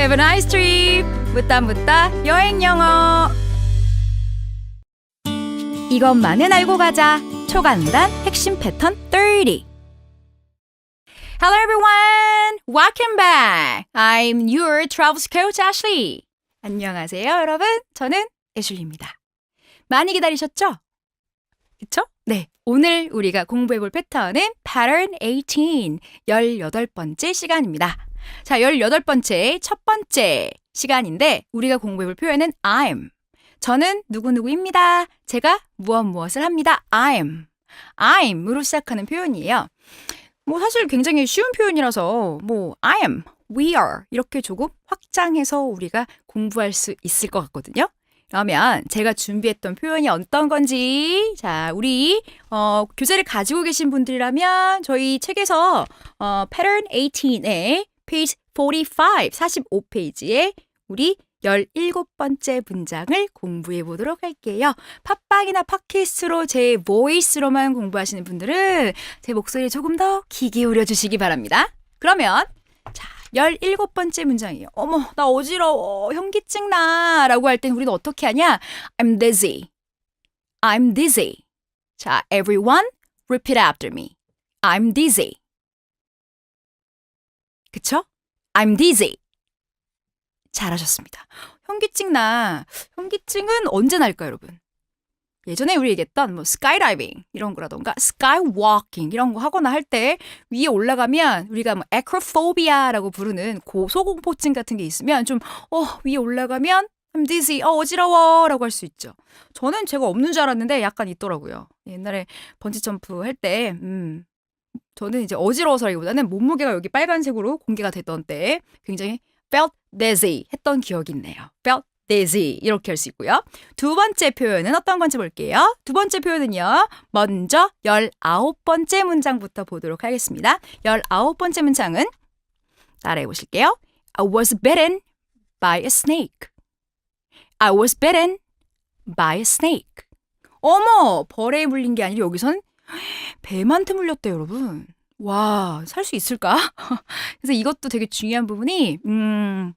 Have a nice trip. 묻다 묻다 여행 영어. 이것만은 알고 가자. 초간단 핵심 패턴 30. Hello everyone. Welcome back. I'm your travels coach Ashley. 안녕하세요, 여러분. 저는 애슐리입니다. 많이 기다리셨죠? 그쵸? 네. 오늘 우리가 공부해 볼 패턴은 pattern 18, 18번째 시간입니다. 자, 18번째 첫 번째 시간인데 우리가 공부해 볼 표현은 I'm. 저는 누구누구입니다. 제가 무엇 무엇을 합니다. I'm. I'm으로 시작하는 표현이에요. 뭐 사실 굉장히 쉬운 표현이라서 뭐 I am, we are 이렇게 조금 확장해서 우리가 공부할 수 있을 것 같거든요. 그러면 제가 준비했던 표현이 어떤 건지 자 우리 어, 교재를 가지고 계신 분들이라면 저희 책에서 어, pattern 18 의 page 45 45페이지에 우리 17번째 문장을 공부해 보도록 할게요. 팟빵이나 팟캐스트로 제 보이스로만 공부하시는 분들은 제 목소리에 조금 더 귀 기울여 주시기 바랍니다. 그러면 자, 17번째 문장이에요. 어머, 나 어지러워. 현기증 나. 라고 할 땐 우리는 어떻게 하냐? I'm dizzy. I'm dizzy. 자, everyone repeat after me. I'm dizzy. 그쵸? I'm dizzy. 잘하셨습니다. 현기증 나. 현기증은 언제 날까요, 여러분? 예전에 우리 얘기했던 뭐 스카이다이빙 이런 거라던가 스카이워킹 이런 거 하거나 할 때 위에 올라가면 우리가 뭐 에크로포비아라고 부르는 고소공포증 같은 게 있으면 좀 어, 위에 올라가면 I'm dizzy, 어, 어지러워라고 할 수 있죠. 저는 제가 없는 줄 알았는데 약간 있더라고요. 옛날에 번지 점프 할 때, 음, 저는 이제 어지러워서라기보다는 몸무게가 여기 빨간색으로 공개가 됐던 때 굉장히 felt dizzy 했던 기억이 있네요. felt dizzy 이렇게 할 수 있고요. 두 번째 표현은 어떤 건지 볼게요. 두 번째 표현은요. 먼저 19번째 문장부터 보도록 하겠습니다. 19번째 문장은 따라해 보실게요. I was bitten by a snake. I was bitten by a snake. 어머, 벌에 물린 게 아니라 여기선 뱀한테 물렸대요, 여러분. 와, 살 수 있을까? 그래서 이것도 되게 중요한 부분이, 음,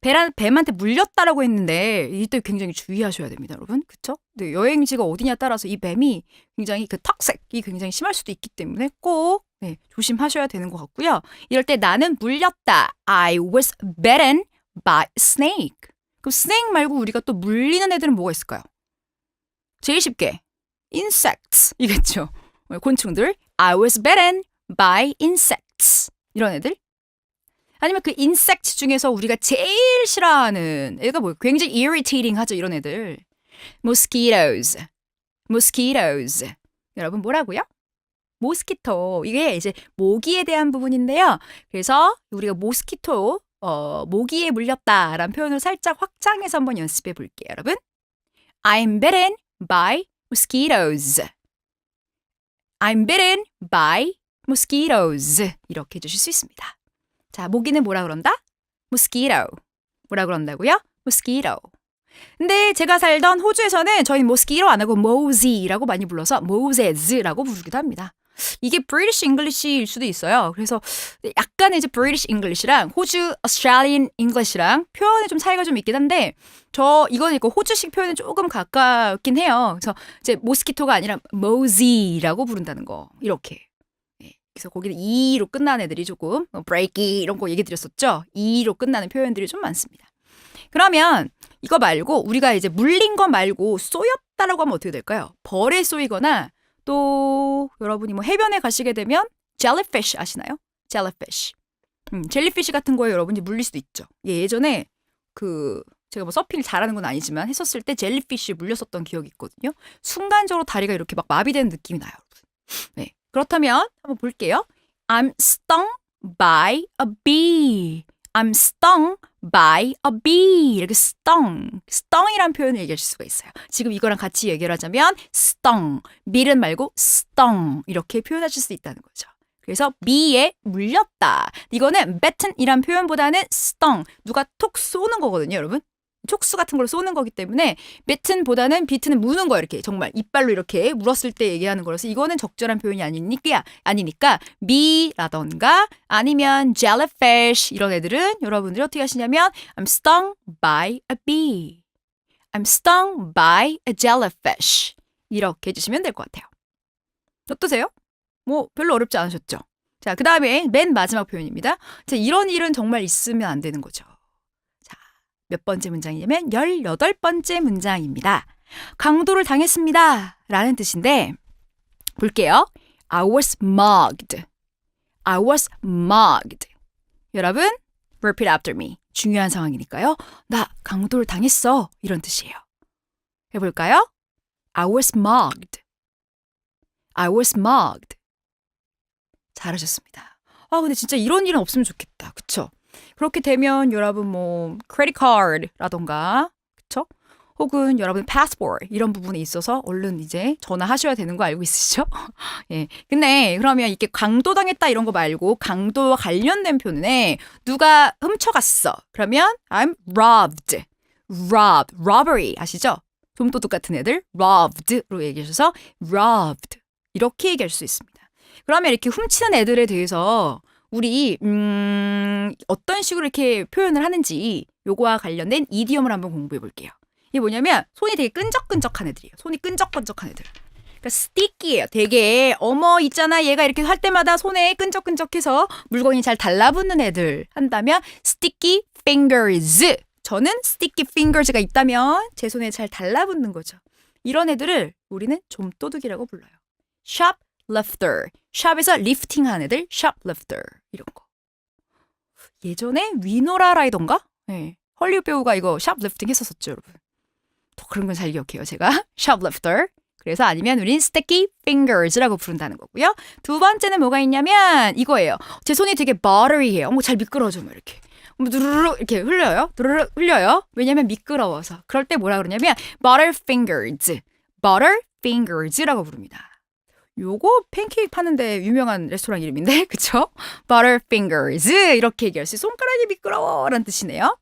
뱀한, 뱀한테 물렸다라고 했는데, 이때 굉장히 주의하셔야 됩니다, 여러분. 그쵸? 네, 여행지가 어디냐 따라서 이 뱀이 굉장히 그 턱색이 굉장히 심할 수도 있기 때문에 꼭, 네, 조심하셔야 되는 것 같고요. 이럴 때 나는 물렸다. I was bitten by snake. 그럼 snake 말고 우리가 또 물리는 애들은 뭐가 있을까요? 제일 쉽게, insects. 이겠죠. 곤충들. I was bitten by insects. 이런 애들. 아니면 그 insect 중에서 우리가 제일 싫어하는 애가 뭐예요? 굉장히 irritating 하죠, 이런 애들. mosquitoes. mosquitoes. 여러분 뭐라고요? 모스키토. 이게 이제 모기에 대한 부분인데요. 그래서 우리가 모스키토, 어, 모기에 물렸다라는 표현을 살짝 확장해서 한번 연습해 볼게요, 여러분. I'm bitten by mosquitoes. I'm bitten by mosquitoes. 이렇게 해주실 수 있습니다. 자, 모기는 뭐라 그런다? mosquito. 뭐라 그런다고요? mosquito. 근데 제가 살던 호주에서는 저희 mosquito 안 하고 mosey라고 많이 불러서 moses라고 부르기도 합니다. 이게 British English일 수도 있어요. 그래서 약간의 이제 British English랑 호주 Australian English랑 표현에 좀 차이가 좀 있긴 한데 저 이거는 있고 호주식 표현에 조금 가깝긴 해요. 그래서 이제 모스키토가 아니라 mosey라고 부른다는 거 이렇게. 네. 그래서 거기는 e로 끝나는 애들이 조금 뭐 breaky 이런 거 얘기 드렸었죠. e로 끝나는 표현들이 좀 많습니다. 그러면 이거 말고 우리가 이제 물린 거 말고 쏘였다라고 하면 어떻게 될까요? 벌에 쏘이거나 또 여러분이 뭐 해변에 가시게 되면 jellyfish 아시나요? jellyfish. 음, 젤리피쉬 같은 거에 여러분이 물릴 수도 있죠. 예, 예전에 그 제가 뭐 서핑을 잘하는 건 아니지만 했었을 때 젤리피쉬에 물렸었던 기억이 있거든요. 순간적으로 다리가 이렇게 막 마비되는 느낌이 나요. 네. 그렇다면 한번 볼게요. I'm stung by a bee. I'm stung by a bee. 이렇게 stung, sting이란 표현을 얘기할 수가 있어요. 지금 이거랑 같이 얘기를 하자면 stung, 밀은 말고 stung 이렇게 표현하실 수 있다는 거죠. 그래서 bee에 물렸다. 이거는 betten이란 표현보다는 stung, 누가 톡 쏘는 거거든요, 여러분. 촉수 같은 걸 쏘는 거기 때문에 비튼보다는 비트는 무는 거 이렇게 정말 이빨로 이렇게 물었을 때 얘기하는 거라서 이거는 적절한 표현이 아니니까 아니니까 be라던가 아니면 jellyfish 이런 애들은 여러분들이 어떻게 하시냐면 I'm stung by a bee. I'm stung by a jellyfish. 이렇게 해주시면 될 것 같아요. 어떠세요? 뭐 별로 어렵지 않으셨죠? 자, 그 다음에 맨 마지막 표현입니다. 자, 이런 일은 정말 있으면 안 되는 거죠. 자, 몇 번째 문장이냐면 18번째 문장입니다. 강도를 당했습니다. 라는 뜻인데 볼게요. I was mugged. I was mugged. 여러분, repeat after me. 중요한 상황이니까요. 나 강도를 당했어. 이런 뜻이에요. 해볼까요? I was mugged. I was mugged. 잘하셨습니다. 아, 근데 진짜 이런 일은 없으면 좋겠다. 그쵸? 그렇게 되면 여러분 뭐 크레딧 카드라던가 그쵸? 혹은 여러분 패스포트 이런 부분에 있어서 얼른 이제 전화하셔야 되는 거 알고 있으시죠? 예. 근데 그러면 이렇게 강도당했다 이런 거 말고 강도와 관련된 표현에 누가 훔쳐갔어. 그러면 I'm robbed. robbed. robbery 아시죠? 좀도둑 같은 애들 robbed로 얘기하셔서 robbed 이렇게 얘기할 수 있습니다. 그러면 이렇게 훔치는 애들에 대해서 우리 음, 어떤 식으로 이렇게 표현을 하는지 요거와 관련된 이디엄을 한번 공부해 볼게요. 이게 뭐냐면 손이 되게 끈적끈적한 애들이에요. 손이 끈적끈적한 애들. 그러니까 스티키예요. 되게 어머 있잖아 얘가 이렇게 할 때마다 손에 끈적끈적해서 물건이 잘 달라붙는 애들 한다면 sticky fingers. 저는 sticky fingers가 있다면 제 손에 잘 달라붙는 거죠. 이런 애들을 우리는 좀도둑이라고 불러요. shoplifter. 샵에서 리프팅한 애들 shoplifter 이런 거. 예전에 위노라 라이던가? 네. 헐리우드 배우가 이거 shoplifting 했었었죠, 여러분. 또 그런 건 잘 기억해요, 제가. shoplifter. 그래서 아니면 우린 sticky fingers라고 부른다는 거고요. 두 번째는 뭐가 있냐면 이거예요. 제 손이 되게 buttery해요. 뭐잘 미끄러져, 뭐 이렇게. 뭐 누르르 이렇게 흘려요. 누르르 흘려요. 왜냐면 미끄러워서. 그럴 때 뭐라 그러냐면 butter fingers. butter fingers라고 부릅니다. 요거 팬케이크 파는데 유명한 레스토랑 이름인데 그쵸? Butterfingers 이렇게 얘기할 수 있어요. 손가락이 미끄러워 라는 뜻이네요.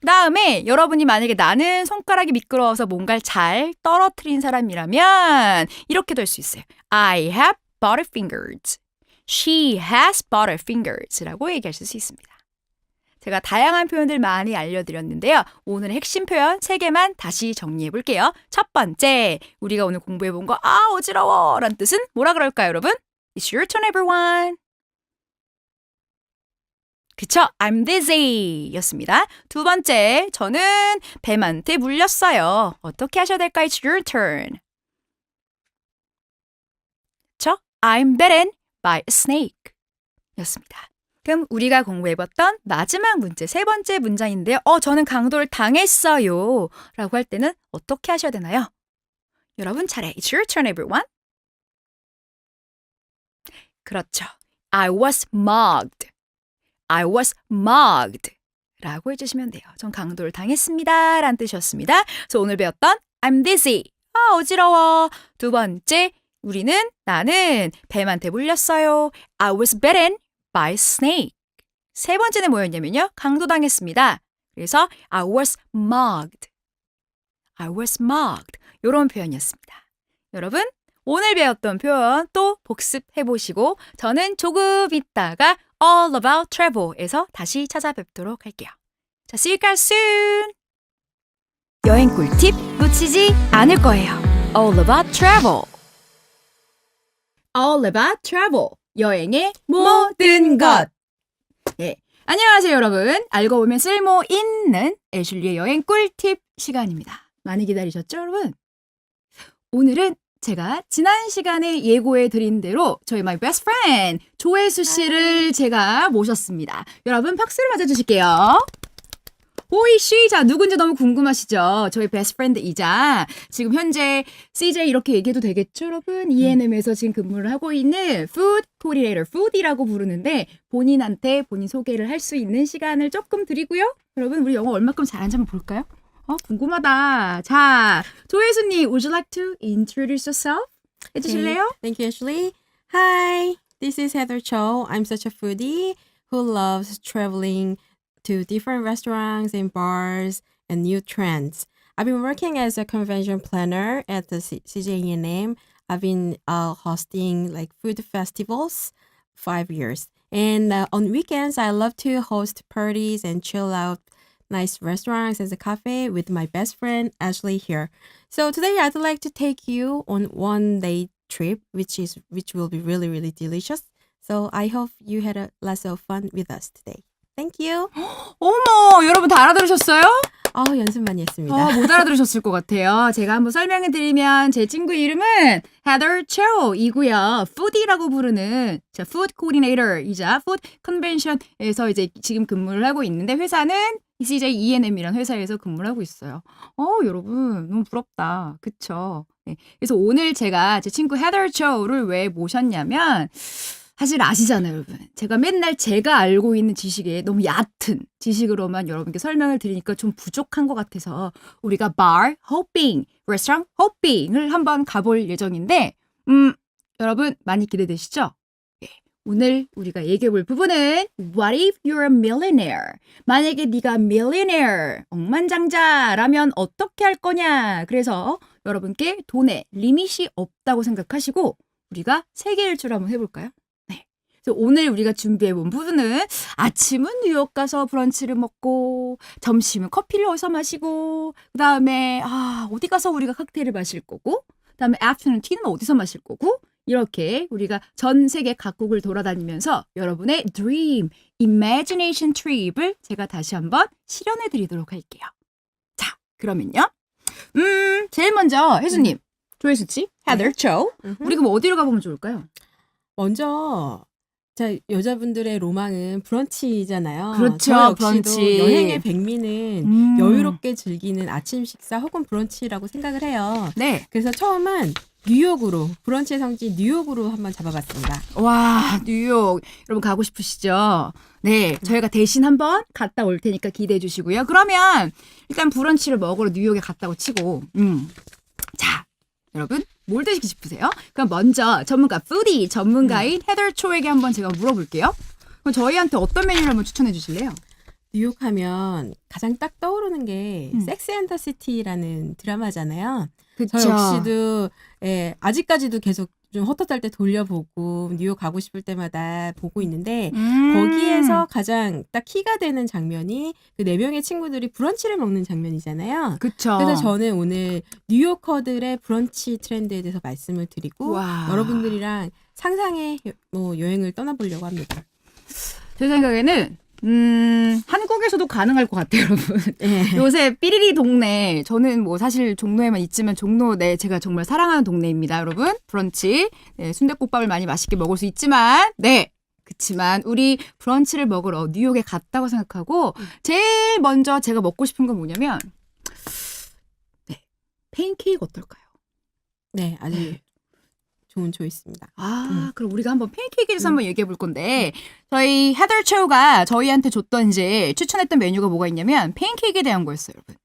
그 다음에 여러분이 만약에 나는 손가락이 미끄러워서 뭔가를 잘 떨어뜨린 사람이라면 이렇게 될수 있어요. I have butterfingers. She has butterfingers 라고 얘기할 수 있습니다. 제가 다양한 표현들 많이 알려드렸는데요. 오늘 핵심 표현 3개만 다시 정리해 볼게요. 첫 번째, 우리가 오늘 공부해 본 거, 아, 어지러워! 라는 뜻은 뭐라 그럴까요, 여러분? It's your turn, everyone. 그쵸? I'm dizzy 였습니다. 두 번째, 저는 뱀한테 물렸어요. 어떻게 하셔야 될까요? It's your turn. 그쵸? I'm bitten by a snake 였습니다. 그럼 우리가 공부해봤던 마지막 문제, 세 번째 문장인데요. 어, 저는 강도를 당했어요. 라고 할 때는 어떻게 하셔야 되나요? 여러분 차례. It's your turn, everyone. 그렇죠. I was mugged. I was mugged. 라고 해주시면 돼요. 전 강도를 당했습니다. 라는 뜻이었습니다. 그래서 오늘 배웠던 I'm dizzy. 아, 어지러워. 두 번째, 우리는 나는 뱀한테 물렸어요. I was bitten by snake. 세 번째는 뭐였냐면요. 강도당했습니다. 그래서 I was mugged. I was mugged. 이런 표현이었습니다. 여러분, 오늘 배웠던 표현 또 복습해 보시고 저는 조금 있다가 All About Travel에서 다시 찾아뵙도록 할게요. 자, see you guys soon. 여행 꿀팁 놓치지 않을 거예요. All About Travel. All About Travel. 여행의 모든 것. 예. 안녕하세요, 여러분. 알고 보면 쓸모 있는 애슐리의 여행 꿀팁 시간입니다. 많이 기다리셨죠, 여러분? 오늘은 제가 지난 시간에 예고해 드린 대로 저희 my best friend 조혜수 씨를 제가 모셨습니다. 여러분 박수를 맞아 주실게요. 호이 씨, 자 누군지 너무 궁금하시죠? 저희 베스트 프렌드이자 지금 현재 CJ 이렇게 얘기해도 되겠죠, 여러분? ENM에서 지금 근무를 하고 있는 푸드 코디네이터, 푸디라고 부르는데 본인한테 본인 소개를 할 수 있는 시간을 조금 드리고요. 여러분, 우리 영어 얼마큼 잘하는지 한번 볼까요? 어, 궁금하다. 자, 조혜수님, would you like to introduce yourself? 해주실래요? Thank you, Ashley. Hi, this is Heather Cho. I'm such a foodie who loves traveling to different restaurants and bars and new trends. I've been working as a convention planner at the C- CJNM. I've been uh, hosting like food festivals five years. And uh, on weekends, I love to host parties and chill out nice restaurants and a cafe with my best friend Ashley here. So today I'd like to take you on one day trip, which is which will be really really delicious. So I hope you had a lots of fun with us today. Thank you. 어머, 여러분 다 알아들으셨어요? 어 연습 많이 했습니다. 어, 못 알아들으셨을 것 같아요. 제가 한번 설명해 드리면 제 친구 이름은 Heather Cho이고요. Foodie라고 부르는 자, Food Coordinator이자 Food Convention에서 이제 지금 근무를 하고 있는데 회사는 CJ E&M이라는 회사에서 근무를 하고 있어요. 어, 여러분 너무 부럽다. 그쵸? 네. 그래서 오늘 제가 제 친구 Heather Cho를 왜 모셨냐면 사실 아시잖아요, 여러분. 제가 맨날 제가 알고 있는 지식에 너무 얕은 지식으로만 여러분께 설명을 드리니까 좀 부족한 것 같아서 우리가 bar hopping, restaurant hopping을 한번 가볼 예정인데, 음, 여러분 많이 기대되시죠? 예. 오늘 우리가 얘기해 볼 부분은 What if you're a millionaire? 만약에 네가 millionaire, 억만장자라면 어떻게 할 거냐? 그래서 여러분께 돈에 리밋이 없다고 생각하시고 우리가 세계 일주를 한번 해볼까요? 오늘 우리가 준비해 본 부분은 아침은 뉴욕 가서 브런치를 먹고 점심은 커피를 어디서 마시고 그다음에 아 어디 가서 우리가 칵테일을 마실 거고 그다음에 애프터눈 티는 어디서 마실 거고 이렇게 우리가 전 세계 각국을 돌아다니면서 여러분의 dream, imagination trip을 제가 다시 한번 실현해 드리도록 할게요. 자, 그러면요. 음, 제일 먼저 혜수님, 조혜수 씨, Heather Cho. 음흠. 우리 그럼 어디로 가보면 좋을까요? 먼저 자 여자분들의 로망은 브런치잖아요. 그렇죠, 저 역시도 브런치. 여행의 백미는 음. 여유롭게 즐기는 아침 식사 혹은 브런치라고 생각을 해요. 네. 그래서 처음은 뉴욕으로 브런치의 성지 뉴욕으로 한번 잡아봤습니다. 와, 뉴욕. 여러분 가고 싶으시죠? 네, 저희가 대신 한번 갔다 올 테니까 기대해 주시고요. 그러면 일단 브런치를 먹으러 뉴욕에 갔다고 치고, 음. 자, 여러분 뭘 드시고 싶으세요? 그럼 먼저 전문가 푸디 전문가인 헤더 초에게 한번 제가 물어볼게요. 그럼 저희한테 어떤 메뉴를 한번 추천해 주실래요? 뉴욕 하면 가장 딱 떠오르는 게 음. 섹스 앤더 시티라는 드라마잖아요. 그쵸. 저 역시도 예, 아직까지도 계속 좀 헛헛할 때 돌려보고 뉴욕 가고 싶을 때마다 보고 있는데 음. 거기에서 가장 딱 키가 되는 장면이 그 네 명의 친구들이 브런치를 먹는 장면이잖아요. 그쵸. 그래서 저는 오늘 뉴요커들의 브런치 트렌드에 대해서 말씀을 드리고 와. 여러분들이랑 상상의 여- 뭐 여행을 떠나보려고 합니다. 제 생각에는 음, 한국에서도 가능할 것 같아요, 여러분. 예. 요새 삐리리 동네 저는 뭐 사실 종로에만 있지만 종로 네 제가 정말 사랑하는 동네입니다 여러분 브런치 네, 순대국밥을 많이 맛있게 먹을 수 있지만 네 그치만 우리 브런치를 먹으러 뉴욕에 갔다고 생각하고 제일 먼저 제가 먹고 싶은 건 뭐냐면 네 팬케이크 어떨까요? 네, 아주 네. 좋은 초이스입니다. 아, 음. 그럼 우리가 한번 팬케이크에 대해서 음. 한번 얘기해 볼 건데, 저희 헤더 초가 저희한테 줬던 이제 추천했던 메뉴가 뭐가 있냐면, 팬케이크에 대한 거였어요, 여러분.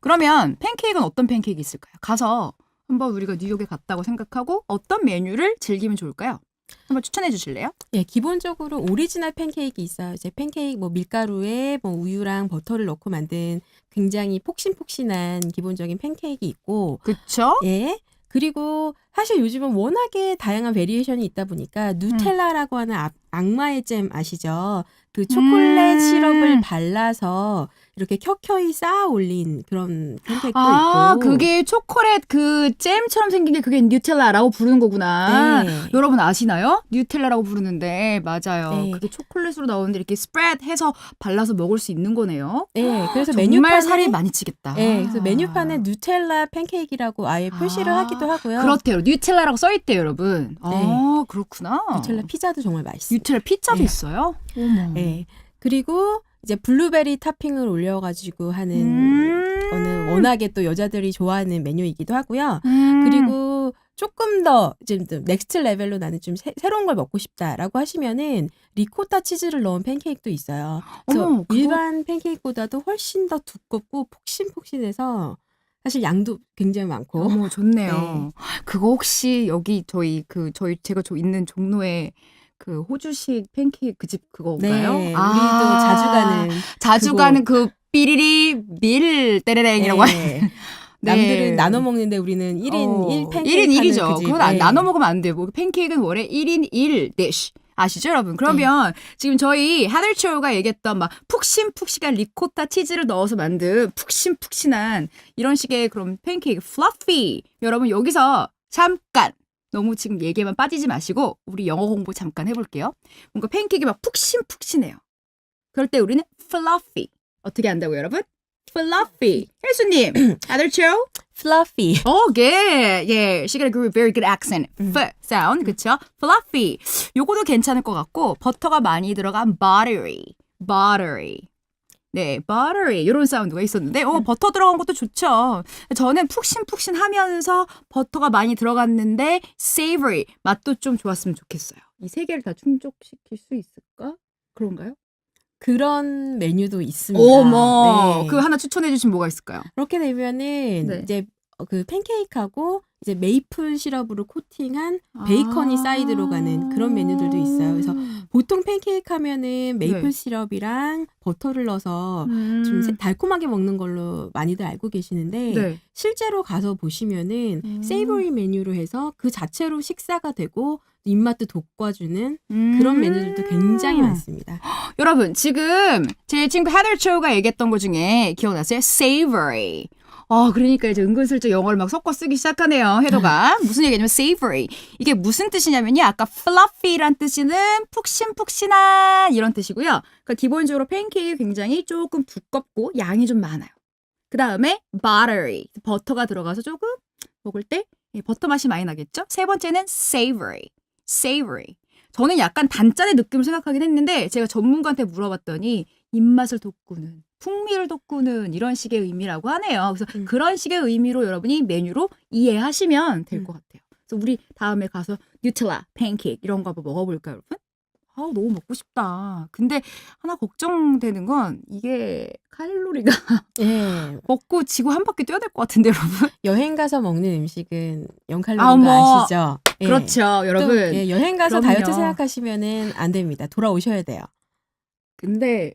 그러면 팬케이크는 어떤 팬케이크 있을까요? 가서 한번 우리가 뉴욕에 갔다고 생각하고 어떤 메뉴를 즐기면 좋을까요? 한번 추천해 주실래요? 예, 기본적으로 오리지널 팬케이크 있어요. 이제 팬케이크 뭐 밀가루에 뭐 우유랑 버터를 넣고 만든 굉장히 폭신폭신한 기본적인 팬케이크 있고, 그쵸? 예. 그리고 사실 요즘은 워낙에 다양한 베리에이션이 있다 보니까 누텔라라고 하는 악- 악마의 잼 아시죠? 그 초콜릿 음. 시럽을 발라서 이렇게 켜켜이 쌓아 올린 그런 팬케이크도 아, 있고. 그게 초콜릿 그 잼처럼 생긴 게 그게 뉴텔라라고 부르는 거구나. 네. 여러분 아시나요? 뉴텔라라고 부르는데 맞아요. 네. 그게 초콜릿으로 나오는데 이렇게 스프레드 해서 발라서 먹을 수 있는 거네요. 네, 그래서 정말 메뉴판에 살이 많이 찌겠다. 네, 그래서 메뉴판에 누텔라 팬케이크라고 아예 표시를 아, 하기도 하고요. 그렇대요. 뉴텔라라고 써 있대요, 여러분. 아, 그렇구나. 누텔라 피자도 정말 맛있어요. 뉴텔라 피자도 네. 있어요? 어머. 네. 그리고 이제 블루베리 토핑을 올려가지고 하는 음. 거는 워낙에 또 여자들이 좋아하는 메뉴이기도 하고요. 음. 그리고 조금 더 이제 좀 넥스트 레벨로 나는 좀 새, 로운 걸 먹고 싶다라고 하시면은 리코타 치즈를 넣은 팬케이크도 있어요. 그래서 어머, 그거- 일반 팬케이크보다도 훨씬 더 두껍고 폭신폭신해서 사실 양도 굉장히 많고 어머 좋네요. 네. 그거 혹시 여기 저희 그 저희 제가 저 있는 종로에 그 호주식 팬케이크 그집 그거인가요? 네, 아, 우리도 자주 가는 자주 그거. 가는 그 삐리리 밀 때레랭이라고 하는 네. 남들은 나눠 먹는데 우리는 1인 1 팬케이크 1인 1이죠. 하는 그 집. 그건 안- 네. 나눠 먹으면 안 돼요. 뭐 팬케이크는 원래 1인 1 디쉬. 아시죠, 여러분? 그러면 지금 저희 하들초가 얘기했던 막 푹신푹신한 리코타 치즈를 넣어서 만든 푹신푹신한 이런 식의 그런 팬케이크 플러피. 여러분 여기서 잠깐 너무 지금 얘기에만 빠지지 마시고 우리 영어 공부 잠깐 해볼게요. 뭔가 팬케이크 막 푹신푹신해요. 그럴 때 우리는 fluffy. 어떻게 한다고 여러분? fluffy. 혜수님, 하들초? fluffy. Oh, good. Yeah, she got a very good accent. 음. F sound, 그쵸? Fluffy. 요거도 괜찮을 것 같고 버터가 많이 들어간 buttery, buttery. 네, buttery 이런 사운드가 있었는데, 어 버터 들어간 것도 좋죠. 저는 푹신푹신하면서 버터가 많이 들어갔는데 savory 맛도 좀 좋았으면 좋겠어요. 이 세 개를 다 충족시킬 수 있을까? 그런가요? 그런 메뉴도 있습니다. 어머, 네. 그 하나 추천해 주신 뭐가 있을까요? 그렇게 되면은 네. 이제 어, 그 팬케이크하고 이제 메이플 시럽으로 코팅한 베이컨이 아. 사이드로 가는 그런 메뉴들도 있어요. 그래서 보통 팬케이크 하면은 메이플 네. 시럽이랑 버터를 넣어서 음. 좀 세- 달콤하게 먹는 걸로 많이들 알고 계시는데 네. 실제로 가서 보시면은 음. 세이버리 메뉴로 해서 그 자체로 식사가 되고 입맛도 돋궈주는 그런 음. 메뉴들도 굉장히 많습니다. 여러분 지금 제 친구 헤더 초가 얘기했던 것 중에 기억나세요? Savory. 어, 그러니까 이제 은근슬쩍 영어를 막 섞어 쓰기 시작하네요. 헤더가 무슨 얘기냐면 savory. 이게 무슨 뜻이냐면요. 아까 fluffy란 뜻이는 푹신푹신한 이런 뜻이고요. 그러니까 기본적으로 팬케이크 굉장히 조금 두껍고 양이 좀 많아요. 그 다음에 buttery. 버터가 들어가서 조금 먹을 때 예, 버터 맛이 많이 나겠죠? 세 번째는 savory. savory. 저는 약간 단짠의 느낌을 생각하긴 했는데 제가 전문가한테 물어봤더니 입맛을 돋구는 풍미를 돋구는 이런 식의 의미라고 하네요. 그래서 음. 그런 식의 의미로 여러분이 메뉴로 이해하시면 될 음. 것 같아요. 그래서 우리 다음에 가서 뉴텔라, 팬케이크 이런 거 한번 먹어볼까요, 여러분? 아 너무 먹고 싶다. 근데 하나 걱정되는 건 이게 칼로리가 예, 먹고 지구 한 바퀴 뛰어야 될 것 같은데 여러분. 여행 가서 먹는 음식은 0칼로리인 아, 거 뭐, 아시죠? 예. 그렇죠, 또, 여러분. 예, 여행 가서 그럼요. 다이어트 생각하시면은 안 됩니다. 돌아오셔야 돼요. 근데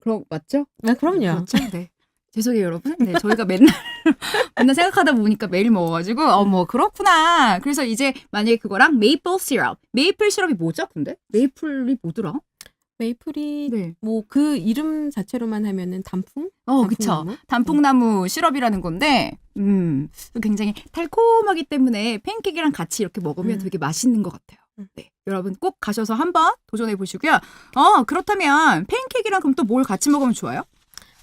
그럼 맞죠? 아, 그럼요. 그렇죠? 네. 죄송해요, 여러분. 네, 저희가 맨날 맨날 생각하다 보니까 매일 먹어가지고 어뭐 그렇구나. 그래서 이제 만약에 그거랑 메이플 시럽, 메이플 시럽이 뭐죠? 근데 메이플이 뭐더라? 메이플이 네. 뭐 그 이름 자체로만 하면은 단풍? 어, 그쵸. 단풍나무? 단풍나무 시럽이라는 건데, 음, 굉장히 달콤하기 때문에 팬케이크랑 같이 이렇게 먹으면 음. 되게 맛있는 것 같아요. 음. 네. 여러분 꼭 가셔서 한번 도전해 보시고요. 어, 그렇다면 팬케이크랑 그럼 또 뭘 같이 먹으면 좋아요?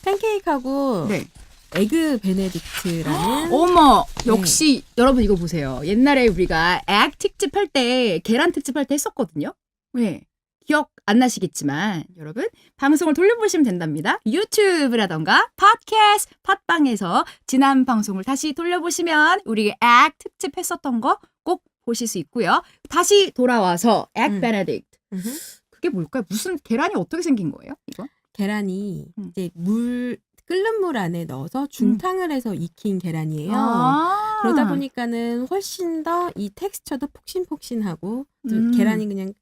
팬케이크하고 네. 에그 베네딕트라는 어머 네. 역시 여러분 이거 보세요. 옛날에 우리가 액 특집 할 때 계란 특집 할 때 했었거든요. 네. 기억 안 나시겠지만 여러분 방송을 돌려보시면 된답니다. 유튜브라던가 팟캐스트 팟빵에서 지난 방송을 다시 돌려보시면 우리 액 특집 했었던 거 꼭 보실 수 있고요. 다시 돌아와서 액 음. 베네딕트 음흠. 그게 뭘까요? 무슨 계란이 어떻게 생긴 거예요? 이거? 계란이 음. 이제 물 끓는 물 안에 넣어서 중탕을 해서 익힌 계란이에요. 아. 그러다 보니까는 훨씬 더 이 텍스처도 폭신폭신하고 또 음. 계란이 그냥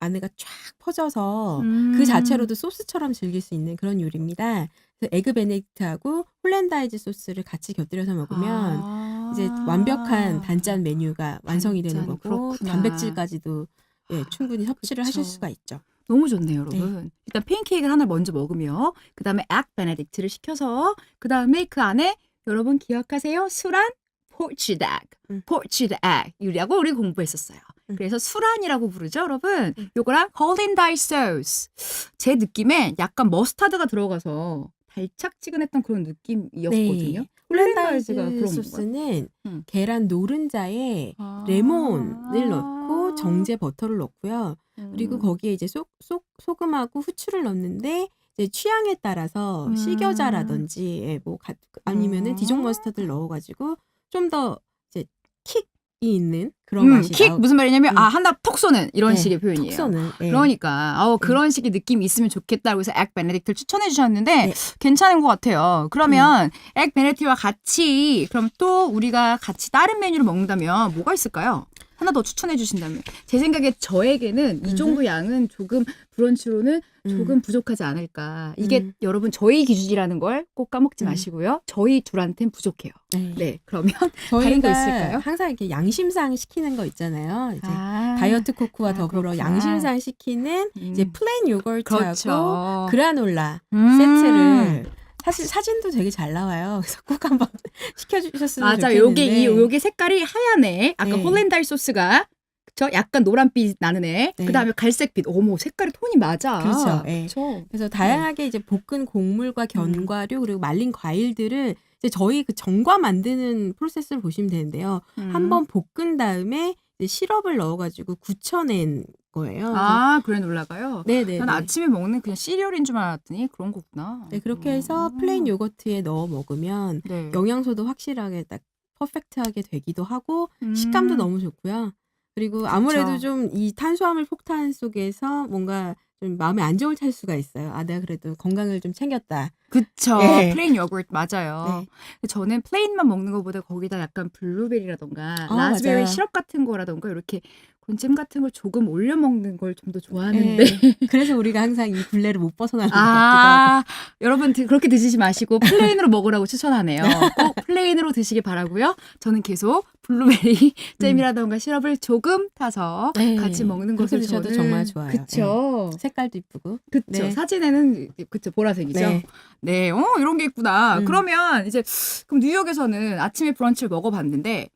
안에가 쫙 퍼져서 음. 그 자체로도 소스처럼 즐길 수 있는 그런 요리입니다. 그래서 에그 베네딕트하고 홀랜다이즈 소스를 같이 곁들여서 먹으면 아. 이제 완벽한 단짠 메뉴가 완성이 되는 거고 그렇구나. 단백질까지도 예, 충분히 섭취를 하실 그쵸. 수가 있죠. 너무 좋네요, 여러분. 일단 팬케이크를 하나 먼저 먹으며 그 다음에 액 베네딕트를 시켜서 그 다음에 그 안에 여러분 기억하세요? 술안 포치드 액, 음. 포치드 액 요리하고 우리 공부했었어요. 음. 그래서 술안이라고 부르죠, 여러분. 음. 요거랑 홀린다이 소스. 제 느낌에 약간 머스타드가 들어가서 달짝지근했던 그런 느낌이었거든요. 홀 그런 건가요? 소스는 음. 계란 노른자에 아. 레몬을 넣고 정제 버터를 넣고요. 그리고 음. 거기에 이제 속, 속, 소금하고 후추를 넣는데 이제 취향에 따라서 음. 식여자라든지 예, 뭐 가- 아니면은 아. 디종 머스타드를 넣어가지고 좀 더 이제 킥이 있는 그런 음, 맛이 킥 나오- 무슨 말이냐면 음. 아 하나 톡 쏘는 이런 네, 식의 표현이에요. 톡 쏘는 예. 그러니까 어 그런 식의 느낌이 있으면 좋겠다고 해서 액 베네딕트를 추천해 주셨는데 네. 음. 괜찮은 것 같아요. 그러면 액 베네딕트와 같이 그럼 또 우리가 같이 다른 메뉴를 먹는다면 뭐가 있을까요? 하나 더 추천해 주신다면 제 생각에 저에게는 이 정도 양은 조금 브런치로는 조금 부족하지 않을까. 이게 음. 여러분 저희 기준이라는 걸 꼭 까먹지 음. 마시고요. 저희 둘한텐 부족해요. 네. 네, 그러면 다른 거 있을까요? 항상 이렇게 양심상 시키는 거 있잖아요. 이제 아, 다이어트 코코와 아, 더불어 그렇구나. 양심상 시키는 음. 이제 플레인 요거트하고 그렇죠. 그라놀라 음. 세트를 사실 사진도 되게 잘 나와요. 그래서 꼭 한번 시켜주셨으면 맞아. 좋겠는데. 요게 이 요게 색깔이 하얀 애. 아까 네. 홀랜달 소스가 그쵸? 약간 노란빛 나는 애. 네. 그다음에 갈색빛. 어머, 색깔이 톤이 맞아. 그렇죠. 예. 그렇죠. 그래서 다양하게 이제 볶은 곡물과 견과류 그리고 말린 과일들을 이제 저희 그 전과 만드는 프로세스를 보시면 되는데요. 음. 한번 볶은 다음에 이제 시럽을 넣어가지고 굳혀낸 거예요. 아, 그래 놀라가요. 네네. 난 아침에 먹는 그냥 시리얼인 줄 알았더니 그런 거구나. 네 그렇게 해서 음. 플레인 요거트에 넣어 먹으면 네. 영양소도 확실하게 딱 퍼펙트하게 되기도 하고 음. 식감도 너무 좋고요. 그리고 아무래도. 좀 이 탄수화물 폭탄 속에서 뭔가 좀 마음의 안정을 찾을 수가 있어요. 아, 내가 그래도 건강을 좀 챙겼다. 그쵸. 네. 플레인 요구르트 맞아요. 네. 저는 플레인만 먹는 것보다 거기다 약간 블루베리라던가 아, 라즈베리 맞아요. 시럽 같은 거라던가 이렇게 곤잼 같은 걸 조금 올려 먹는 걸 좀 더 좋아하는데 네. 그래서 우리가 항상 이 굴레를 못 벗어나는 것 같기도 하고. 아, 여러분 드- 그렇게 드시지 마시고 플레인으로 먹으라고 추천하네요. 꼭 플레인으로 드시기 바라고요. 저는 계속 블루베리 잼이라던가 시럽을 조금 타서 네. 같이 먹는 것을 드셔도 저는 정말 좋아요. 그쵸. 색깔도 이쁘고. 그쵸. 네. 사진에는 그쵸 보라색이죠. 네. 네, 어 이런 게 있구나. 음. 그러면 이제 그럼 뉴욕에서는 아침에 브런치를 먹어봤는데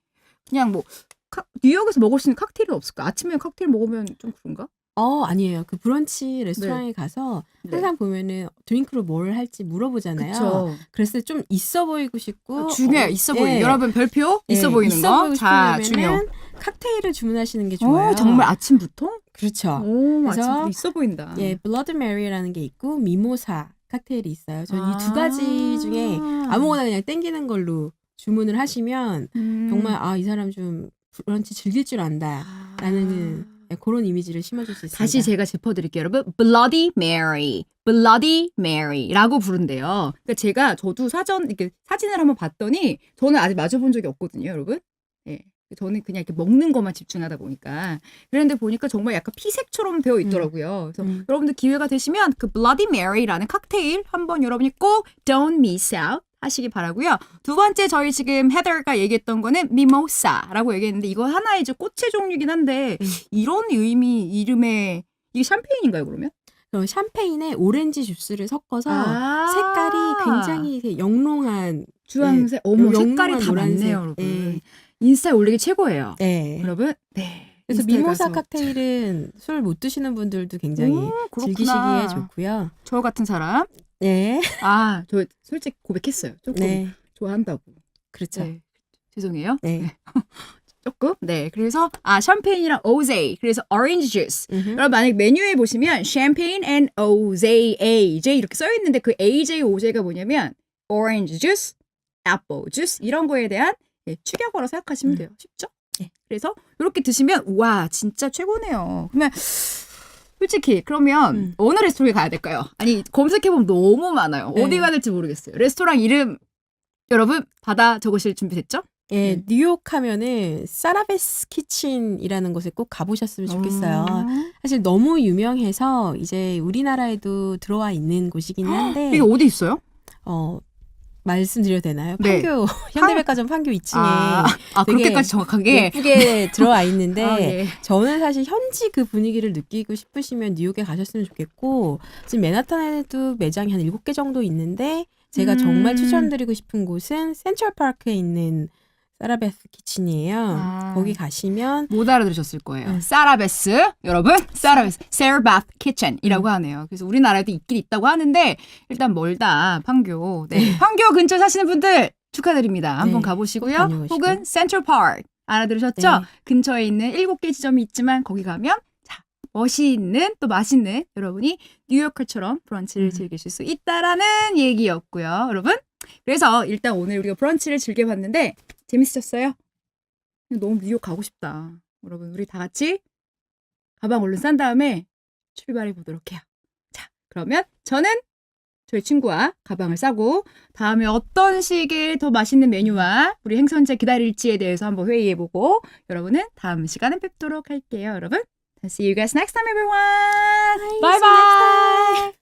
그냥 뭐 카- 뉴욕에서 먹을 수 있는 칵테일은 없을까? 아침에 칵테일 먹으면 좀 그런가? 어, 아니에요. 그 브런치 레스토랑에 가서 네. 항상 보면은 드링크로 뭘 할지 물어보잖아요. 그쵸. 그랬을 때 좀 있어 보이고 싶고 중요해 어, 있어 예. 보이는 여러분 별표 있어 예, 보이는 있어 거. 보이고 자 중요. 칵테일을 주문하시는 게 좋아요. 어, 정말 아침부터? 그렇죠. 오, 그래서- 아침부터 있어 보인다. 예, 블러드 메리라는 게 있고 미모사 칵테일이 있어요. 저는 이두 아. 가지 중에 아무거나 그냥 땡기는 걸로 주문을 하시면 음. 정말 아 이 사람 좀 브런치 즐길 줄 안다. 라는 예, 그런 이미지를 심어줄 수 있습니다. 다시 제가 짚어드릴게요, 여러분. Bloody Mary, Bloody Mary라고 부른대요. 그러니까 제가 저도 사전 이렇게 사진을 한번 봤더니 저는 아직 마주본 적이 없거든요, 여러분. 예. 저는 그냥 이렇게 먹는 것만 집중하다 보니까 그런데 보니까 정말 약간 피색처럼 되어 있더라고요. 그래서 음. 여러분들 기회가 되시면 그 Bloody Mary라는 칵테일 한번 여러분이 꼭 Don't Miss Out 하시기 바라고요. 두 번째 저희 지금 헤더가 얘기했던 거는 미모사라고 얘기했는데 이거 하나의 이제 꽃의 종류긴 한데 음. 이런 의미 이름에 이게 샴페인인가요 그러면? 그럼 샴페인에 오렌지 주스를 섞어서 아. 색깔이 굉장히 영롱한 주황색 어머 영롱한 색깔이 다. 많네요 여러분. 예. 인스타에 올리기 최고예요. 네. 여러분. 네. 그래서 미모사 가서. 칵테일은 술 못 드시는 분들도 굉장히 오. 즐기시기에 좋고요. 저 같은 사람. 네. 아, 저 솔직히 고백했어요. 조금 네. 좋아한다고. 그렇죠. 네. 죄송해요. 네. 조금. 네. 그래서 아 샴페인이랑 오제. 그래서 오렌지 주스. 여러분 만약 메뉴에 보시면 샴페인 and OJ, AJ 이렇게 써 있는데 그 AJ, OJ가 뭐냐면 오렌지 주스, 애플 주스 이런 거에 대한 예, 축약어로 생각하시면 음. 돼요. 쉽죠? 네. 그래서 이렇게 드시면 와 진짜 최고네요. 그러면 솔직히 그러면 음. 어느 레스토랑에 가야 될까요? 아니 검색해 보면 너무 많아요. 네. 어디 가야 될지 모르겠어요. 레스토랑 이름 여러분 받아 적으실 준비 됐죠? 예, 네. 뉴욕 하면은 사라베스 키친이라는 곳에 꼭 가보셨으면 좋겠어요. 음. 사실 너무 유명해서 이제 우리나라에도 들어와 있는 곳이긴 한데 이게 어디 있어요? 어 말씀드려도 되나요? 네. 판교 현대백화점 판교 2층에 아, 아 그렇게까지 정확하게 예쁘게 들어와 있는데 아, 예. 저는 사실 현지 그 분위기를 느끼고 싶으시면 뉴욕에 가셨으면 좋겠고 지금 맨하탄에도 매장이 한 7개 정도 있는데 제가 음. 정말 추천드리고 싶은 곳은 센트럴 파크에 있는 사라베스 키친이에요. 아. 거기 가시면 못 알아들으셨을 거예요. 응. 사라베스 여러분 사라베스 세르바th 키친이라고 하네요. 그래서 우리나라에도 있긴 있다고 하는데 일단 멀다 판교. 네. 판교 근처 사시는 분들 축하드립니다. 한번 네, 가보시고요. 꼭 다녀오시고. 혹은 센트럴 파크 알아들으셨죠? 네. 근처에 있는 일곱 개 지점이 있지만 거기 가면 자 멋있는 또 맛있는 여러분이 뉴요커처럼 브런치를 음. 즐기실 수 있다라는 얘기였고요, 여러분. 그래서 일단 오늘 우리가 브런치를 즐겨봤는데 재밌으셨어요? 너무 뉴욕 가고 싶다. 여러분, 우리 다 같이 가방 얼른 싼 다음에 출발해 보도록 해요. 자, 그러면 저는 저희 친구와 가방을 싸고 다음에 어떤 식의 더 맛있는 메뉴와 우리 행선제 기다릴지에 대해서 한번 회의해보고 여러분은 다음 시간에 뵙도록 할게요, 여러분. See you guys next time, everyone. Next time.